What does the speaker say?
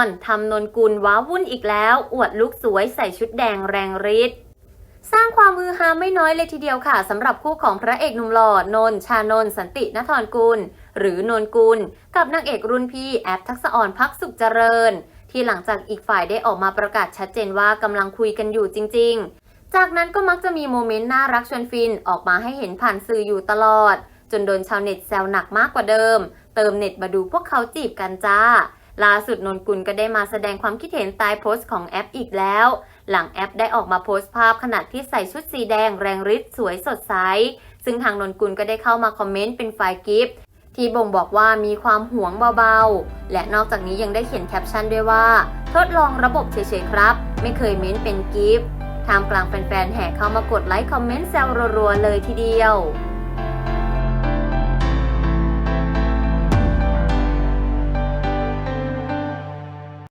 อนทำนนกุลว้าวุ่นอีกแล้ว อวดลุกสวยใส่ชุดแดงแรงฤทธิ์สร้างความฮือฮาไม่น้อยเลยทีเดียวค่ะสำหรับคู่ของพระเอกหนุ่มหล่อนนชานนสันตินทรกุล หรือนนกุล กับนางเอกรุ่นพี่แอปทักษอ่อนพักสุขเจริญ ที่หลังจากอีกฝ่ายได้ออกมาประกาศชัดเจนว่ากำลังคุยกันอยู่จริง ๆ จากนั้นก็มักจะมีโมเมนต์น่ารักชวนฟินออกมาให้เห็นผ่านสื่ออยู่ตลอด จนโดนชาวเน็ตแซวหนักมากกว่าเดิม เติมเน็ตมาดูพวกเขาจีบกันจ้า ล่าสุดนนกุลก็ได้มาแสดงความคิดเห็นใต้โพสต์ของแอปอีกแล้ว หลังแอปได้ออกมาโพสต์ภาพขณะที่ใส่ชุดสีแดงแรงฤทธิ์สวยสดใส ซึ่งทางนนกุลก็ได้เข้ามาคอมเมนต์เป็นไฟล์กิฟต์ที่บ่งบอกว่ามีความหวงเบาๆ และนอกจากนี้ยังได้เขียนแคปชั่นด้วยว่า ทดลองระบบเฉยๆครับ ไม่เคยเม้นเป็นกิฟต์ทามกลางแฟนๆแห่เข้ามากดไลค์คอมเมนต์แซวรัวๆเลยทีเดียว